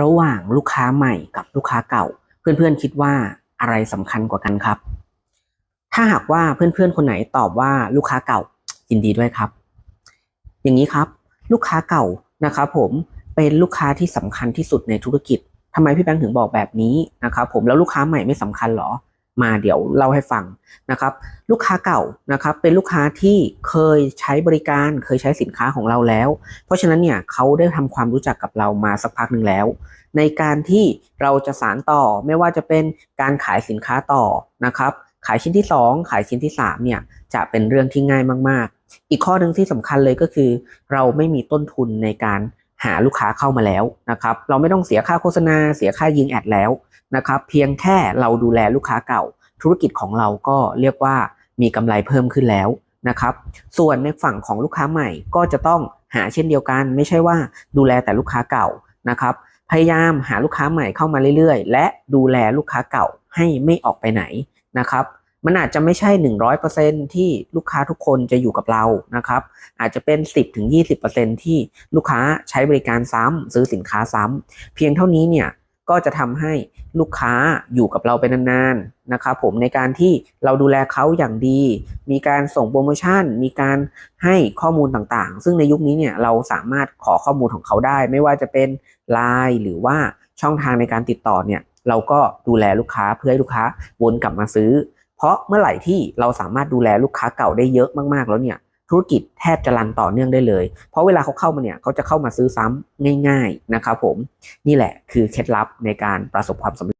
ระหว่างลูกค้าใหม่กับลูกค้าเก่า เพื่อนๆคิดว่าอะไรสำคัญกว่ากันครับ ถ้าหากว่าเพื่อนๆคนไหนตอบว่าลูกค้าเก่ายินดีด้วยครับ อย่างนี้ครับ ลูกค้าเก่านะครับผมเป็นลูกค้าที่สำคัญที่สุดในธุรกิจทำไมพี่แบงค์ถึงบอกแบบนี้นะครับผมแล้วลูกค้าใหม่ไม่สำคัญหรอ มาเดี๋ยวเล่าให้ฟังนะครับ ลูกค้าเก่านะครับเป็นลูกค้าที่เคยใช้บริการเคยใช้สินค้าของเราแล้ว เพราะฉะนั้นเนี่ยเขาได้ทำความรู้จักกับเรามาสักพักหนึ่งแล้ว ในการที่เราจะสารต่อไม่ว่าจะเป็นการขายสินค้าต่อนะครับ ขายชิ้นที่ 2 ขายชิ้นที่3เนี่ยจะเป็นเรื่องที่ง่ายมากๆ อีกข้อหนึ่งที่สำคัญเลยก็คือ เราไม่มีต้นทุนในการ หาลูกค้าเข้ามาแล้วนะครับ เราไม่ต้องเสียค่าโฆษณา เสียค่ายิงแอดแล้วนะครับ เพียงแค่เราดูแลลูกค้าเก่า ธุรกิจของเราก็เรียกว่ามีกำไรเพิ่มขึ้นแล้วนะครับ ส่วนในฝั่งของลูกค้าใหม่ก็จะต้องหาเช่นเดียวกัน ไม่ใช่ว่าดูแลแต่ลูกค้าเก่านะครับ พยายามหาลูกค้าใหม่เข้ามาเรื่อยๆ และดูแลลูกค้าเก่าให้ไม่ออกไปไหนนะครับ มันอาจจะไม่ใช่ 100%ที่ลูกค้าทุกคนจะอยู่กับเรานะครับ อาจจะเป็น 10-20%ที่ลูกค้าใช้บริการซ้ำซื้อสินค้าซ้ำเพียงเท่านี้เนี่ยก็จะทำให้ลูกค้าอยู่กับเราไปนานๆนะครับผมในการที่เราดูแลเขาอย่างดี มีการส่งโปรโมชั่น มีการให้ข้อมูลต่างๆ ซึ่งในยุคนี้เนี่ยเราสามารถขอข้อมูลของเขาได้ ไม่ว่าจะเป็น Line หรือว่าช่องทางในการติดต่อเนี่ยเราก็ดูแลลูกค้าเพื่อให้ลูกค้าวนกลับมาซื้อ เพราะเมื่อไหร่ที่เราสามารถดูแลลูกค้าเก่าได้เยอะมากๆแล้วเนี่ยธุรกิจแทบจะรันต่อเนื่องได้เลย เพราะเวลาเขาเข้ามาเนี่ยเขาจะเข้ามาซื้อซ้ำง่าย ๆ นะครับผม นี่แหละคือเคล็ดลับในการประสบความสำเร็จ